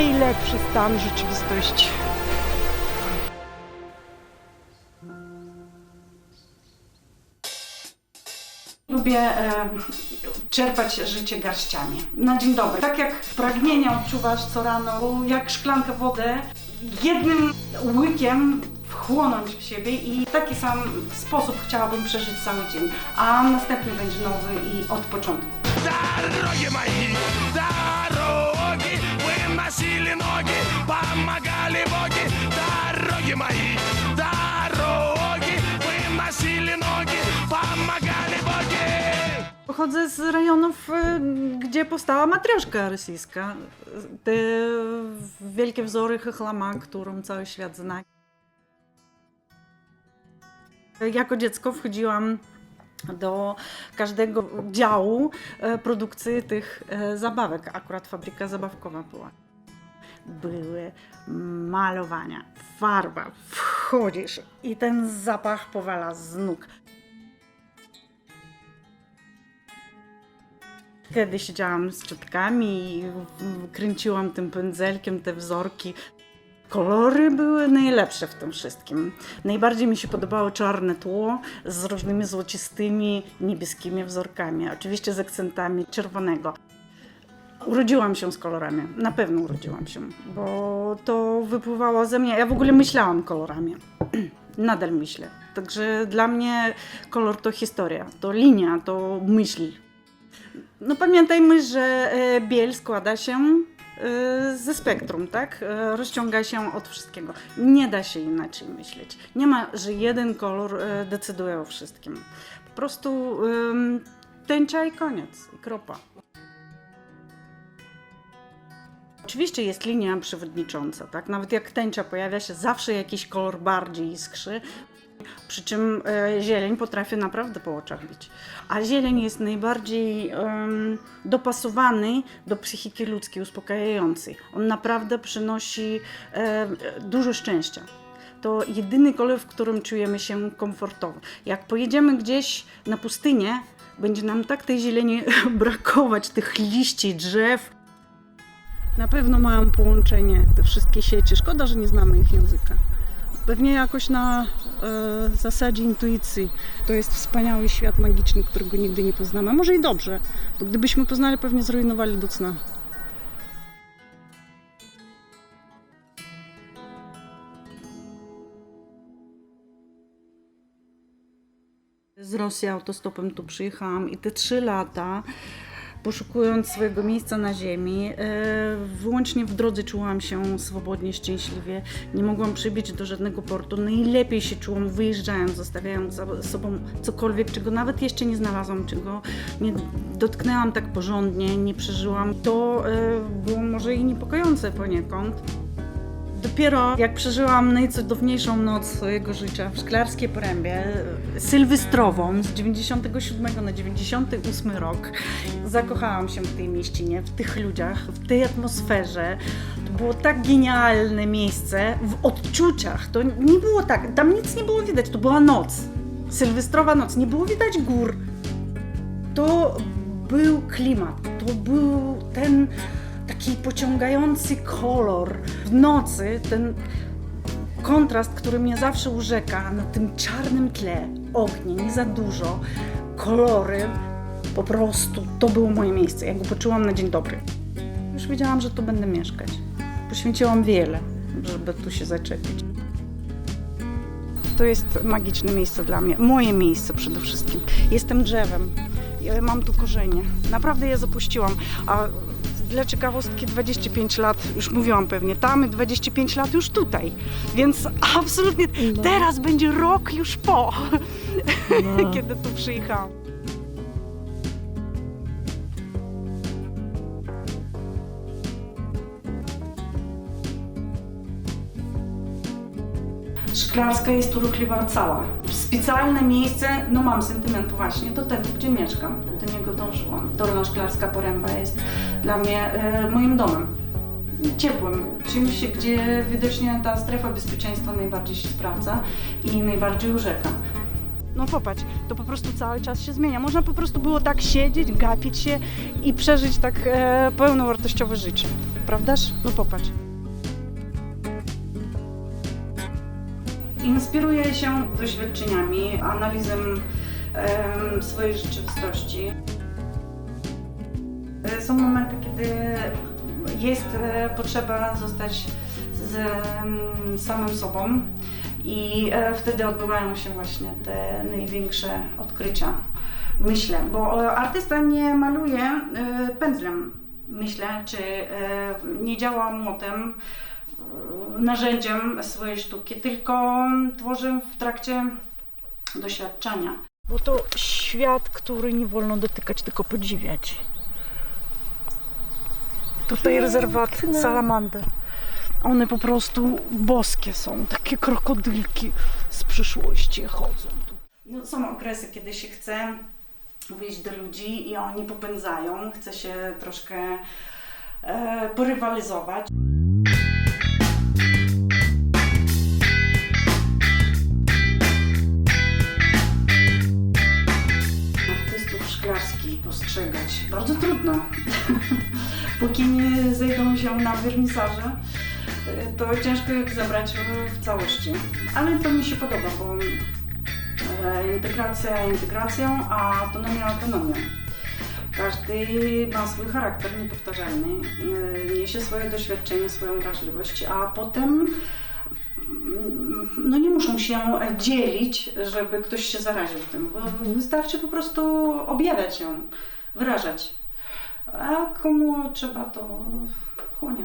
najlepszy stan rzeczywistości. Lubię e, czerpać życie garściami. Na dzień dobry. Tak jak pragnienie odczuwasz co rano, jak szklankę wody, jednym łykiem wchłonąć w siebie i w taki sam sposób chciałabym przeżyć cały dzień. A następny będzie nowy i od początku Дороги мои, дороги, выносили ноги, помогали боги. Дороги мои, дороги, wynосili nogi, pomagali bogi. Pochodzę z rejonów, y, gdzie powstała matrioszka rosyjska. Te wielkie wzory chochlama, którą cały świat zna. Jako dziecko wchodziłam do każdego działu e, produkcji tych e, zabawek. Akurat fabryka zabawkowa była. Były malowania, farba, wchodzisz i ten zapach powala z nóg. Kiedy siedziałam z ciotkami i kręciłam tym pędzelkiem te wzorki, kolory były najlepsze w tym wszystkim. Najbardziej mi się podobało czarne tło z różnymi złocistymi, niebieskimi wzorkami, oczywiście z akcentami czerwonego. Urodziłam się z kolorami, na pewno urodziłam się, bo to wypływało ze mnie. Ja w ogóle myślałam kolorami. Nadal myślę. Także dla mnie kolor to historia, to linia, to myśl. No pamiętajmy, że e, biel składa się e, ze spektrum, tak? E, Rozciąga się od wszystkiego. Nie da się inaczej myśleć. Nie ma, że jeden kolor decyduje o wszystkim. Po prostu tęcza i koniec, i kropa. Oczywiście jest linia przewodnicząca, tak? Nawet jak tęcza pojawia się, zawsze jakiś kolor bardziej iskrzy, przy czym e, zieleń potrafi naprawdę po oczach bić. A zieleń jest najbardziej dopasowany do psychiki ludzkiej, uspokajający. On naprawdę przynosi e, dużo szczęścia. To jedyny kolor, w którym czujemy się komfortowo. Jak pojedziemy gdzieś na pustynię, będzie nam tak tej zieleni brakować, tych liści, drzew. Na pewno mają połączenie te wszystkie sieci. Szkoda, że nie znamy ich języka. Pewnie jakoś na e, zasadzie intuicji. To jest wspaniały świat magiczny, którego nigdy nie poznamy. A może i dobrze, bo gdybyśmy poznali, pewnie zrujnowali do cna. Z Rosji autostopem tu przyjechałam i te trzy lata poszukując swojego miejsca na ziemi, e, wyłącznie w drodze czułam się swobodnie, szczęśliwie. Nie mogłam przybić do żadnego portu. Najlepiej się czułam wyjeżdżając, zostawiając za sobą cokolwiek, czego nawet jeszcze nie znalazłam, czego nie dotknęłam tak porządnie, nie przeżyłam. To e, było może i niepokojące poniekąd. Dopiero jak przeżyłam najcudowniejszą noc swojego życia w Szklarskiej Porębie, sylwestrową z 97 na 98 rok, zakochałam się w tej mieścinie, w tych ludziach, w tej atmosferze. To było tak genialne miejsce w odczuciach. To nie było tak, tam nic nie było widać, to była noc. Sylwestrowa noc, nie było widać gór. To był klimat, to był ten taki pociągający kolor. W nocy ten kontrast, który mnie zawsze urzeka na tym czarnym tle, ognie, nie za dużo, kolory, po prostu to było moje miejsce. Ja go poczułam na dzień dobry. Już wiedziałam, że tu będę mieszkać. Poświęciłam wiele, żeby tu się zaczepić. To jest magiczne miejsce dla mnie, moje miejsce przede wszystkim. Jestem drzewem, mam tu korzenie. Naprawdę je zapuściłam, a dla ciekawostki 25 lat, już mówiłam pewnie, tam i 25 lat już tutaj. Więc absolutnie teraz będzie rok już po, kiedy tu przyjechałam. Szklarska jest tu ruchliwa cała. Specjalne miejsce, no mam sentyment właśnie do tego, gdzie mieszkam. Do niego dążyłam. Dolna Szklarska Poręba jest dla mnie e, moim domem. Ciepłym, czymś, gdzie widocznie ta strefa bezpieczeństwa najbardziej się sprawdza i najbardziej urzeka. No popatrz, to po prostu cały czas się zmienia. Można po prostu było tak siedzieć, gapić się i przeżyć tak e, pełnowartościowe życie. Prawdaż? No popatrz. Inspiruję się doświadczeniami, analizą em, swojej rzeczywistości. Są momenty, kiedy jest e, potrzeba zostać z samym sobą i e, wtedy odbywają się właśnie te największe odkrycia. Myślę, bo e, artysta nie maluje pędzlem, myślę, czy nie działa młotem, narzędziem swojej sztuki, tylko tworzy w trakcie doświadczenia. Bo to świat, który nie wolno dotykać, tylko podziwiać. Tutaj rezerwat salamander. One po prostu boskie są, takie krokodylki z przyszłości chodzą. tu. No, są okresy, kiedy się chce wyjść do ludzi i oni popędzają, chce się troszkę e, porywalizować. Szklarskich postrzegać bardzo trudno. Póki nie zejdą się na wernisaże, e, to ciężko ich zabrać w całości. Ale to mi się podoba, bo e, integracja integracją, a autonomia autonomią. Każdy ma swój charakter niepowtarzalny, e, niesie swoje doświadczenie, swoją wrażliwość, a potem no nie muszą się dzielić, żeby ktoś się zaraził tym, bo wystarczy po prostu objawiać ją, wyrażać. A komu trzeba, to chłonia.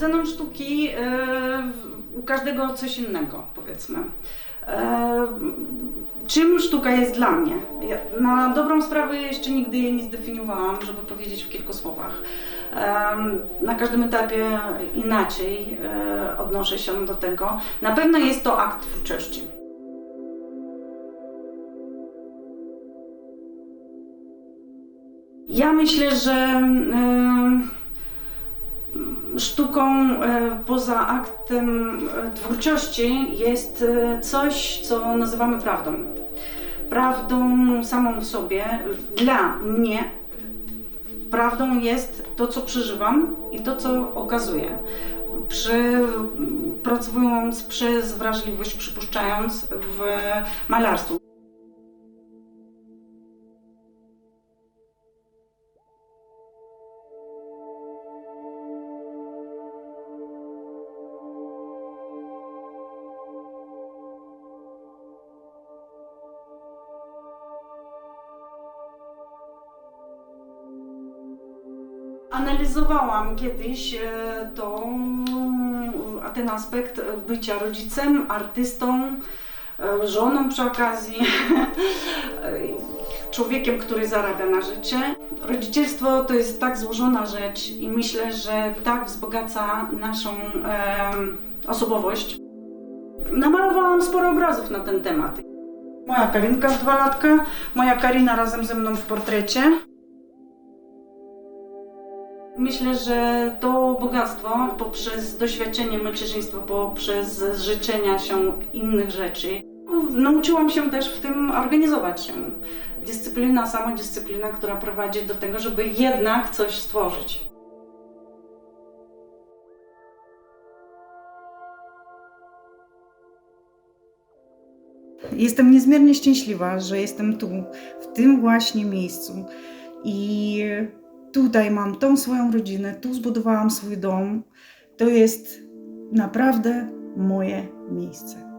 Oceną sztuki w- u każdego coś innego, powiedzmy. E, czym sztuka jest dla mnie? Ja na dobrą sprawę jeszcze nigdy jej nie zdefiniowałam, żeby powiedzieć w kilku słowach. Em, Na każdym etapie inaczej odnoszę się do tego. Na pewno jest to akt twórczości. Ja myślę, że em, sztuką e, poza aktem e, twórczości jest e, coś, co nazywamy prawdą. Prawdą samą w sobie, dla mnie, prawdą jest to, co przeżywam i to, co okazuję. Przy, pracując przez wrażliwość, przypuszczając w malarstwu. Analizowałam kiedyś e, to, a ten aspekt bycia rodzicem, artystą, e, żoną przy okazji, e, człowiekiem, który zarabia na życie. Rodzicielstwo to jest tak złożona rzecz i myślę, że tak wzbogaca naszą osobowość. Namalowałam sporo obrazów na ten temat. Moja Karinka w dwa latka, moja Karina razem ze mną w portrecie. Myślę, że to bogactwo poprzez doświadczenie macierzyństwa, poprzez życzenia się innych rzeczy, nauczyłam się też w tym organizować się. Dyscyplina, samodyscyplina, która prowadzi do tego, żeby jednak coś stworzyć. Jestem niezmiernie szczęśliwa, że jestem tu, w tym właśnie miejscu. I tutaj mam tą swoją rodzinę, tu zbudowałam swój dom. To jest naprawdę moje miejsce.